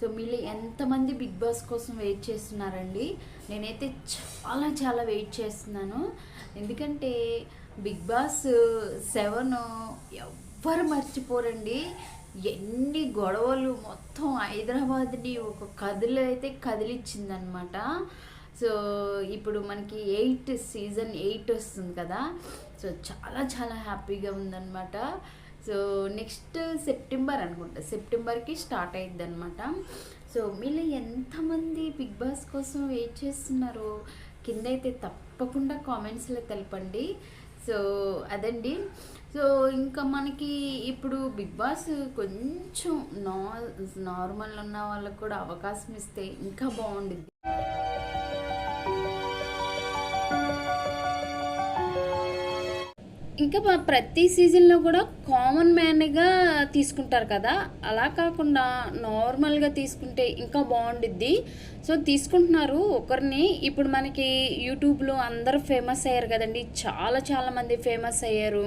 So మీరు ఎంతమంది big boss కోసం వెయిట్ చేస్తున్నారండి? నేనైతే చాలా చాలా వెయిట్ చేస్తున్నాను. ఎందుకంటే బిగ్ బాస్ సెవెన్ ఎవ్వరు మర్చిపోరండి. ఎన్ని గొడవలు మొత్తం హైదరాబాద్ని ఒక కదిలి అయితే కదిలిచ్చిందనమాట. సో ఇప్పుడు మనకి ఎయిట్ సీజన్ ఎయిట్ వస్తుంది కదా. సో చాలా చాలా హ్యాపీగా ఉందన్నమాట సో నెక్స్ట్ సెప్టెంబర్ అనుకుంటా. సెప్టెంబర్కి స్టార్ట్ అయ్యిద్ది అనమాట సో మీరు ఎంతమంది బిగ్ బాస్ కోసం వెయిట్ చేస్తున్నారో కింద అయితే తప్పకుండా కామెంట్స్లో తెలపండి. సో అదండి. సో ఇంకా మనకి ఇప్పుడు బిగ్ బాస్ కొంచెం నా నార్మల్ ఉన్న వాళ్ళకు కూడా అవకాశం ఇస్తే ఇంకా బాగుండుద్ది. ఇంకా ప్రతి సీజన్లో కూడా కామన్ మ్యాన్గా తీసుకుంటారు కదా. అలా కాకుండా నార్మల్గా తీసుకుంటే ఇంకా బాగుండిద్ది. సో తీసుకుంటున్నారు ఒకరిని. ఇప్పుడు మనకి యూట్యూబ్లో అందరూ ఫేమస్ అయ్యారు కదండి. చాలా చాలా మంది ఫేమస్ అయ్యారు.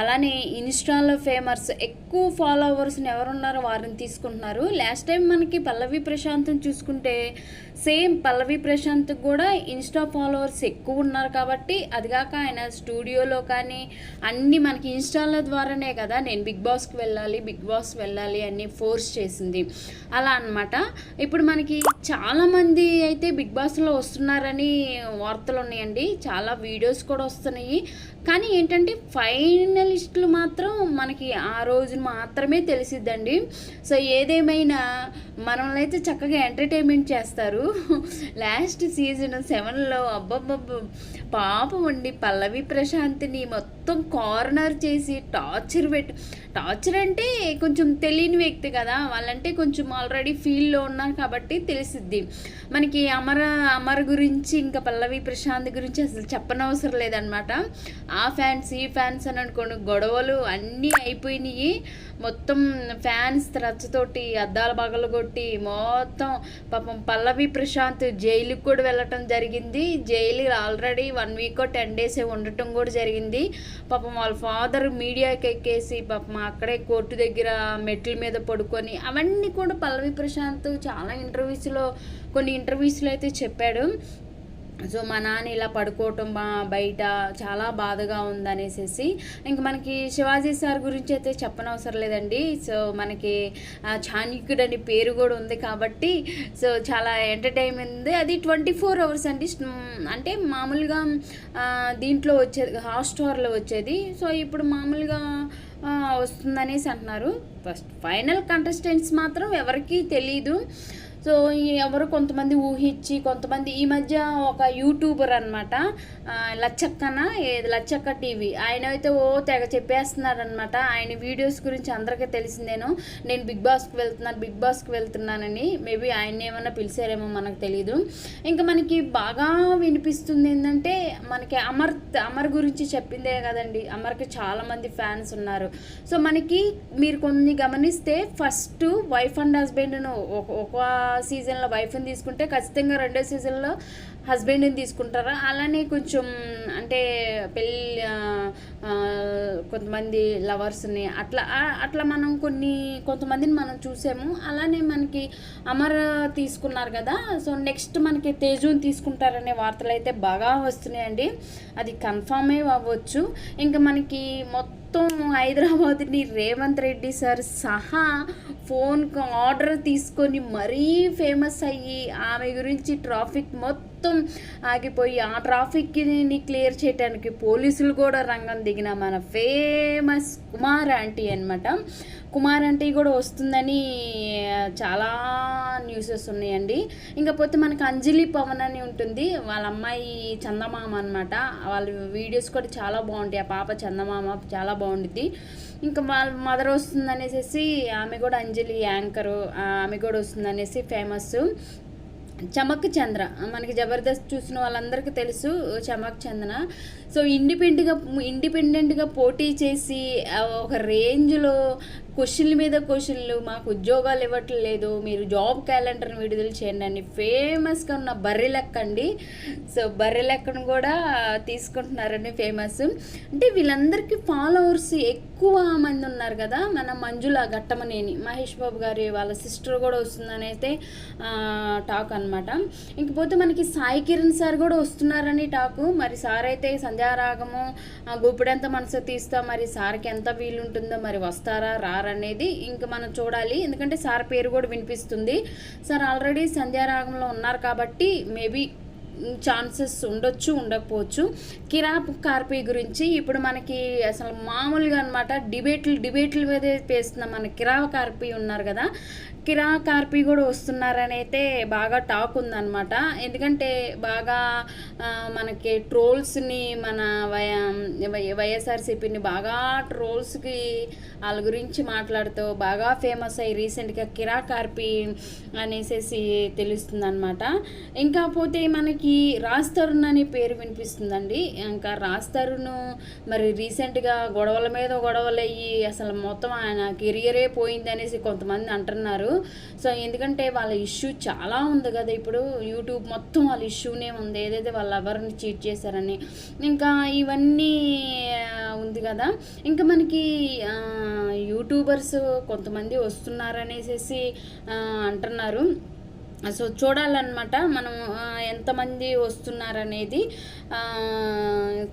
అలానే ఇన్స్టాలో ఫేమస్ ఎక్కువ ఫాలోవర్స్ని ఎవరున్నారో వారిని తీసుకుంటున్నారు. లాస్ట్ టైం మనకి పల్లవి ప్రశాంత్ని చూసుకుంటే సేమ్ పల్లవి ప్రశాంత్ కూడా ఇన్స్టా ఫాలోవర్స్ ఎక్కువ ఉన్నారు కాబట్టి అదిగాక ఆయన స్టూడియోలో కానీ అన్నీ మనకి ఇన్స్టాల ద్వారానే కదా నేను బిగ్ బాస్కి వెళ్ళాలి బిగ్ బాస్ వెళ్ళాలి అని ఫోర్స్ చేసింది. అలా అన్నమాట. ఇప్పుడు మనకి చాలామంది అయితే బిగ్ బాస్లో వస్తున్నారని వార్తలు ఉన్నాయండి. చాలా వీడియోస్ కూడా వస్తున్నాయి. కానీ ఏంటంటే ఫైనలిస్టులు మాత్రం మనకి ఆ రోజు మాత్రమే తెలిసిద్దండి. సో ఏదేమైనా మనల్ని అయితే చక్కగా ఎంటర్టైన్మెంట్ చేస్తారు. లాస్ట్ సీజన్ సెవెన్లో అబ్బబ్బబ్బ పాపం ఉండి పల్లవి ప్రశాంత్ని మొత్తం మొత్తం కార్నర్ చేసి టార్చర్ పెట్టి. టార్చర్ అంటే కొంచెం తెలియని వ్యక్తి కదా. వాళ్ళంటే కొంచెం ఆల్రెడీ ఫీల్డ్లో ఉన్నారు కాబట్టి తెలిసిద్ది. మనకి అమర అమర్ గురించి ఇంకా పల్లవి ప్రశాంత్ గురించి అసలు చెప్పనవసరం లేదనమాట ఆ ఫ్యాన్స్ ఈ ఫ్యాన్స్ అని అనుకోండి గొడవలు అన్నీ అయిపోయినాయి. మొత్తం ఫ్యాన్స్ రచ్చతోటి అద్దాల బగలు కొట్టి మొత్తం పాపం పల్లవి ప్రశాంత్ జైలుకి కూడా వెళ్ళటం జరిగింది. Jail already one week ten days ఉండటం కూడా జరిగింది. పాపం వాళ్ళ ఫాదర్ మీడియాకి ఎక్కేసి పాపం అక్కడే కోర్టు దగ్గర మెట్ల మీద పడుకొని అవన్నీ కూడా పల్లవి ప్రశాంత్ చాలా ఇంటర్వ్యూస్లో కొన్ని ఇంటర్వ్యూస్లో అయితే చెప్పాడు. సో మా నాన్న ఇలా పడుకోవటం బయట చాలా బాధగా ఉందనేసేసి ఇంక మనకి శివాజీ సార్ గురించి అయితే చెప్పనవసరం లేదండి. సో మనకి చాణక్యుడు అని పేరు కూడా ఉంది కాబట్టి సో చాలా ఎంటర్టైన్మెంట్ ఉంది. అది ట్వంటీ ఫోర్ అవర్స్ అండి అంటే మామూలుగా దీంట్లో వచ్చేది హాట్స్టార్లో వచ్చేది. సో ఇప్పుడు మామూలుగా వస్తుందనేసి అంటున్నారు. ఫస్ట్ ఫైనల్ కంటెస్టెంట్స్ మాత్రం ఎవరికీ తెలీదు. సో ఎవరు కొంతమంది ఊహించి కొంతమంది ఈ మధ్య ఒక యూట్యూబర్ అనమాట లచ్చక్కన ఏది? లచ్చక్క టీవీ. ఆయన అయితే ఓ తెగ చెప్పేస్తున్నారనమాట ఆయన వీడియోస్ గురించి అందరికీ తెలిసిందేను నేను బిగ్ బాస్కి వెళ్తున్నాను బిగ్ బాస్కి వెళ్తున్నానని మేబీ ఆయన ఏమైనా పిలిచారేమో మనకు తెలియదు ఇంకా మనకి బాగా వినిపిస్తుంది ఏంటంటే మనకి అమర్ అమర్ గురించి చెప్పిందే కదండి. అమర్కి చాలామంది ఫ్యాన్స్ ఉన్నారు. సో మనకి మీరు కొన్ని గమనిస్తే ఫస్ట్ వైఫ్ అండ్ హస్బెండ్ను ఒక ఒక సీజన్లో వైఫ్ని తీసుకుంటే ఖచ్చితంగా రెండో సీజన్లో హస్బెండ్ని తీసుకుంటారు? అలానే కొంచెం అంటే పెళ్ళి కొంతమంది లవర్స్ని అట్లా అట్లా మనం కొన్ని కొంతమందిని మనం చూసాము. అలానే మనకి అమర్ తీసుకున్నారు కదా. సో నెక్స్ట్ మనకి తేజుని తీసుకుంటారనే వార్తలు అయితే బాగా వస్తున్నాయండి. అది కన్ఫామే అవ్వచ్చు. ఇంకా మనకి మొత్తం హైదరాబాద్ని రేవంత్ రెడ్డి సార్ సహా ఫోన్ ఆర్డర్ తీసుకొని మరీ ఫేమస్ అయ్యి ఆమె గురించి ట్రాఫిక్ మొత్తం మొత్తం ఆగిపోయి ఆ ట్రాఫిక్ని క్లియర్ చేయడానికి పోలీసులు కూడా రంగం దిగిన మన ఫేమస్ కుమార్ ఆంటీ అనమాట కుమార్ ఆంటీ కూడా వస్తుందని చాలా న్యూసెస్ ఉన్నాయండి. ఇంకపోతే మనకి అంజలి పవన్ అని ఉంటుంది. వాళ్ళ అమ్మాయి చందమామ అనమాట వాళ్ళ వీడియోస్ కూడా చాలా బాగుంటాయి. ఆ పాప చందమామ చాలా బాగుంటుంది ఇంకా వాళ్ళ మదర్ వస్తుంది అనేసి ఆమె కూడా అంజలి యాంకరు ఆమె కూడా వస్తుంది అనేసి ఫేమస్ చమక్ చంద్ర. మనకి జబర్దస్త్ చూసిన వాళ్ళందరికీ తెలుసు చమక్ చంద్ర. సో ఇండిపెండెంట్గా ఇండిపెండెంట్గా పోటీ చేసి ఒక రేంజ్లో క్వశ్చన్ల మీద క్వశ్చన్లు మాకు ఉద్యోగాలు ఇవ్వట్లేదు మీరు జాబ్ క్యాలెండర్ని విడుదల చేయండి అని ఫేమస్గా ఉన్న బర్రె లెక్క అండి. సో బర్రె లెక్కను కూడా తీసుకుంటున్నారని ఫేమస్. అంటే వీళ్ళందరికీ ఫాలోవర్స్ ఎక్కువ మంది ఉన్నారు కదా మన మంజుల ఘట్టమనేని మహేష్ బాబు గారి వాళ్ళ సిస్టర్ కూడా వస్తుందని అయితే టాక్ అనమాట ఇంకపోతే మనకి సాయి కిరణ్ సార్ కూడా వస్తున్నారని టాకు. మరి సార్ అయితే సంధ్యారాగము ఆ, మనసు తీస్తా మరి సార్కి ఎంత వీలుంటుందో మరి వస్తారా సార్ అనేది ఇంకా మనం చూడాలి. ఎందుకంటే సార్ పేరు కూడా వినిపిస్తుంది. సార్ ఆల్రెడీ సంధ్యారాగంలో ఉన్నారు కాబట్టి మేబీ ఛాన్సెస్ ఉండొచ్చు ఉండకపోవచ్చు. కిరాప్ కార్పీ గురించి ఇప్పుడు మనకి అసలు మామూలుగా అనమాట డిబేట్లు డిబేట్లు మీద పేస్తున్న మన కిరాప్ కార్పీ ఉన్నారు కదా. కిరా కార్పీ కూడా వస్తున్నారని అయితే బాగా టాక్ ఉందన్నమాట. ఎందుకంటే బాగా మనకి ట్రోల్స్ని మన వై- వైఎస్ఆర్సీపీని బాగా ట్రోల్స్కి వాళ్ళ గురించి మాట్లాడుతూ బాగా ఫేమస్ అయ్యి రీసెంట్గా కిరా కార్పీ అనేసి తెలుస్తుంది అనమాట ఇంకా పోతే మనకి రాజ్ తరుణ్ అనే పేరు వినిపిస్తుందండి. ఇంకా రాజ్ తరుణ్ మరి రీసెంట్గా గొడవల మీద గొడవలు అయ్యి అసలు మొత్తం ఆయన కెరియరే పోయింది అనేసి కొంతమంది అంటున్నారు. సో ఎందుకంటే వాళ్ళ ఇష్యూ చాలా ఉంది కదా. ఇప్పుడు యూట్యూబ్ మొత్తం వాళ్ళ ఇష్యూనే ఉంది. ఏదైతే వాళ్ళ ఎవరిని చీట్ చేశారని. ఇంకా ఇవన్నీ ఉంది కదా. ఇంకా మనకి యూట్యూబర్స్ కొంతమంది వస్తున్నారనేసి అంటున్నారు. సో చూడాలన్నమాట మనం ఎంతమంది వస్తున్నారనేది.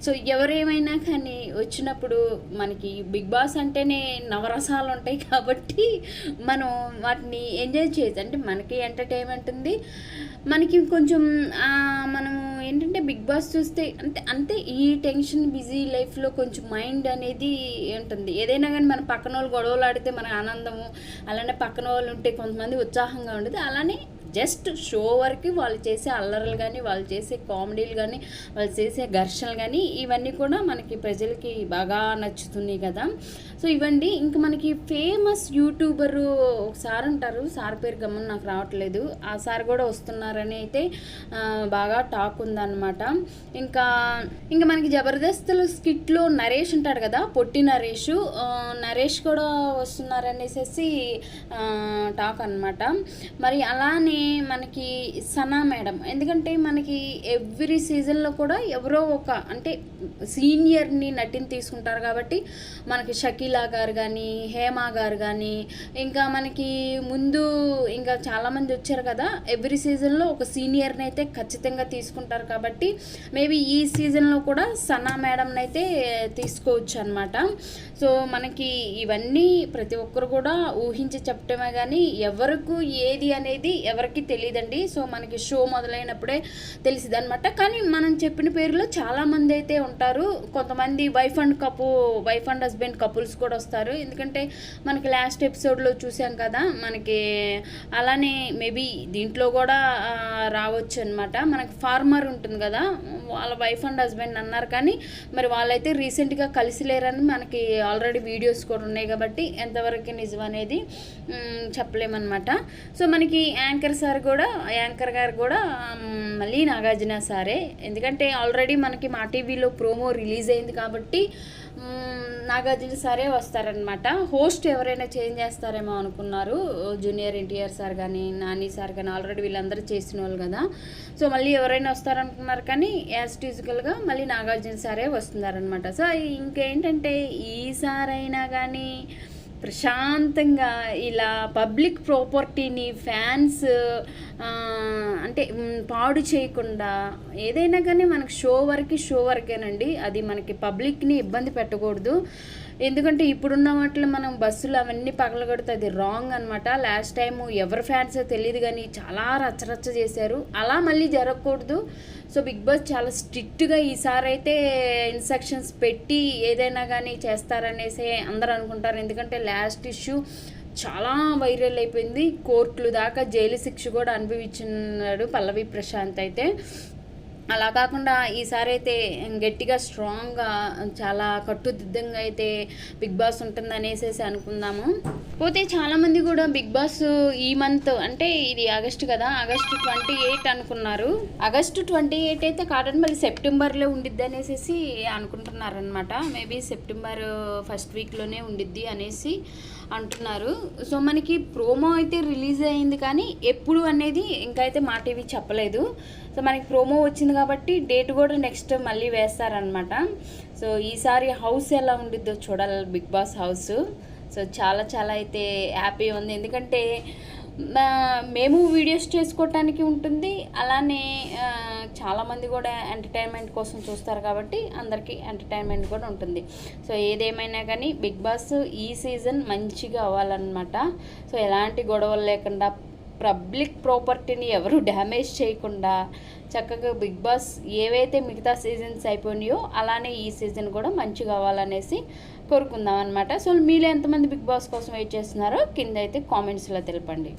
సో ఎవరేమైనా కానీ వచ్చినప్పుడు మనకి బిగ్ బాస్ అంటేనే నవరసాలు ఉంటాయి కాబట్టి మనం వాటిని ఎంజాయ్ చేయొచ్చు. అంటే మనకి ఎంటర్టైన్మెంట్ ఉంది. మనకి కొంచెం మనం మనము ఏంటంటే బిగ్ బాస్ చూస్తే అంతే అంతే ఈ టెన్షన్ బిజీ లైఫ్లో కొంచెం మైండ్ అనేది ఉంటుంది. ఏదైనా కానీ మన పక్కన వాళ్ళు గొడవలు ఆడితే మన ఆనందము అలానే పక్కన వాళ్ళు ఉంటే కొంతమంది ఉత్సాహంగా ఉండదు. అలానే జస్ట్ షో వరకు వాళ్ళు చేసే అల్లర్లు కానీ వాళ్ళు చేసే కామెడీలు కానీ వాళ్ళు చేసే ఘర్షణలు కానీ ఇవన్నీ కూడా మనకి ప్రజలకి బాగా నచ్చుతున్నాయి కదా. సో ఇవ్వండి ఇంకా మనకి ఫేమస్ యూట్యూబర్ ఒకసారి అంటారు సార్ పేరు గమనం నాకు రావట్లేదు. ఆ సార్ కూడా వస్తున్నారని అయితే బాగా టాక్ ఉందన్నమాట. ఇంకా ఇంకా మనకి జబర్దస్త్లో స్కిట్లో నరేష్ ఉంటాడు కదా పొట్టి నరేష్. నరేష్ కూడా వస్తున్నారనేసి టాక్ అన్నమాట. మరి అలానే మనకి సనా మేడం. ఎందుకంటే మనకి ఎవ్రీ సీజన్లో కూడా ఎవరో ఒక అంటే సీనియర్ని నటిని తీసుకుంటారు కాబట్టి మనకి షకీలా గారు కానీ హేమా గారు కానీ ఇంకా మనకి ముందు ఇంకా చాలామంది వచ్చారు కదా ఎవ్రీ సీజన్లో ఒక సీనియర్ని అయితే ఖచ్చితంగా తీసుకుంటారు కాబట్టి మేబీ ఈ సీజన్లో కూడా సనా మేడంని అయితే తీసుకోవచ్చు అనమాట సో మనకి ఇవన్నీ ప్రతి ఒక్కరు కూడా ఊహించి చెప్పటమే కానీ ఎవరికి ఏది అనేది ఎవరికి తెలియదండి సో మనకి షో మొదలైనప్పుడే తెలిసింది అనమాట కానీ మనం చెప్పిన పేరులో చాలామంది అయితే ఉంటారు. కొంతమంది వైఫ్ అండ్ కపు వైఫ్ అండ్ హస్బెండ్ కపుల్స్ కూడా వస్తారు. ఎందుకంటే మనకి లాస్ట్ ఎపిసోడ్లో చూసాం కదా మనకి అలానే మేబీ దీంట్లో కూడా రావచ్చు అనమాట మనకి ఫార్మర్ ఉంటుంది కదా వాళ్ళ వైఫ్ అండ్ హస్బెండ్ అన్నారు కానీ మరి వాళ్ళైతే రీసెంట్గా కలిసి లేరని మనకి ఆల్రెడీ వీడియోస్ కూడా ఉన్నాయి కాబట్టి ఎంతవరకు నిజం అనేది చెప్పలేమన్నమాట. సో మనకి యాంకర్స్ సార్ కూడా యాంకర్ గారు కూడా మళ్ళీ నాగార్జున సారే. ఎందుకంటే ఆల్రెడీ మనకి మా టీవీలో ప్రోమో రిలీజ్ అయింది కాబట్టి నాగార్జున సారే వస్తారనమాట హోస్ట్ ఎవరైనా చేంజ్ చేస్తారేమో అనుకున్నారు జూనియర్ ఎన్టీఆర్ సార్ కానీ నాని సార్ కానీ ఆల్రెడీ వీళ్ళందరూ చేసిన వాళ్ళు కదా. సో మళ్ళీ ఎవరైనా వస్తారనుకున్నారు కానీ యాజ్ టీజికల్గా మళ్ళీ నాగార్జున సారే వస్తున్నారనమాట సో ఇంకేంటంటే ఈసారైనా కానీ ప్రశాంతంగా ఇలా పబ్లిక్ ప్రాపర్టీని ఫ్యాన్స్ అంటే పాడు చేయకుండా ఏదైనా కానీ మనకి షో వరకు షో వరకేనండి. అది మనకి పబ్లిక్ని ఇబ్బంది పెట్టకూడదు. ఎందుకంటే ఇప్పుడున్న వాటిలో మనం బస్సులు అవన్నీ పగలగొడితే అది రాంగ్ అనమాట లాస్ట్ టైం ఎవరి ఫ్యాన్స్ తెలియదు కానీ చాలా రచ్చరచ్చ చేశారు. అలా మళ్ళీ జరగకూడదు. సో బిగ్ బాస్ చాలా స్ట్రిక్ట్గా ఈసారి అయితే ఇన్స్ట్రక్షన్స్ పెట్టి ఏదైనా కానీ చేస్తారనేసి అందరూ అనుకుంటారు. ఎందుకంటే లాస్ట్ ఇష్యూ చాలా వైరల్ అయిపోయింది. కోర్టులు దాకా జైలు శిక్ష కూడా అనుభవించున్నాడు పల్లవి ప్రశాంత్ అయితే. అలా కాకుండా ఈసారి అయితే గట్టిగా స్ట్రాంగ్గా చాలా కట్టుదిద్దంగా అయితే బిగ్ బాస్ ఉంటుంది అనేసి అనుకుందాము. పోతే చాలామంది కూడా బిగ్ బాస్ ఈ మంత్ అంటే ఇది ఆగస్టు కదా ఆగస్ట్ ట్వంటీ ఎయిట్ అనుకున్నారు. ఆగస్టు ట్వంటీ ఎయిట్ అయితే కాటన్ మళ్ళీ సెప్టెంబర్లో ఉండిద్ది అనేసి అనుకుంటున్నారనమాట మేబీ సెప్టెంబర్ ఫస్ట్ వీక్లోనే ఉండిద్ది అనేసి. అంటున్నారు. సో మనకి ప్రోమో అయితే రిలీజ్ అయింది కానీ ఎప్పుడు అనేది ఇంకా అయితే మా టీవీ చెప్పలేదు. సో మనకి ప్రోమో వచ్చింది కాబట్టి డేట్ కూడా నెక్స్ట్ మళ్ళీ వేస్తారనమాట సో ఈసారి హౌస్ ఎలా ఉండిద్దో చూడాలి బిగ్ బాస్ హౌస్. సో చాలా చాలా అయితే హ్యాపీ ఉంది. ఎందుకంటే మేము వీడియోస్ చేసుకోవటానికి ఉంటుంది. అలానే చాలామంది కూడా ఎంటర్టైన్మెంట్ కోసం చూస్తారు కాబట్టి అందరికీ ఎంటర్టైన్మెంట్ కూడా ఉంటుంది. సో ఏదేమైనా కానీ బిగ్ బాస్ ఈ సీజన్ మంచిగా అవ్వాలన్నమాట. సో ఎలాంటి గొడవలు లేకుండా పబ్లిక్ ప్రాపర్టీని ఎవరు డ్యామేజ్ చేయకుండా చక్కగా బిగ్ బాస్ ఏవైతే మిగతా సీజన్స్ అయిపోయినాయో అలానే ఈ సీజన్ కూడా మంచిగా అవ్వాలనేసి కోరుకుందాం అనమాట సో మీలో ఎంతమంది బిగ్ బాస్ కోసం వెయిట్ చేస్తున్నారో కింద అయితే కామెంట్స్లో తెలపండి.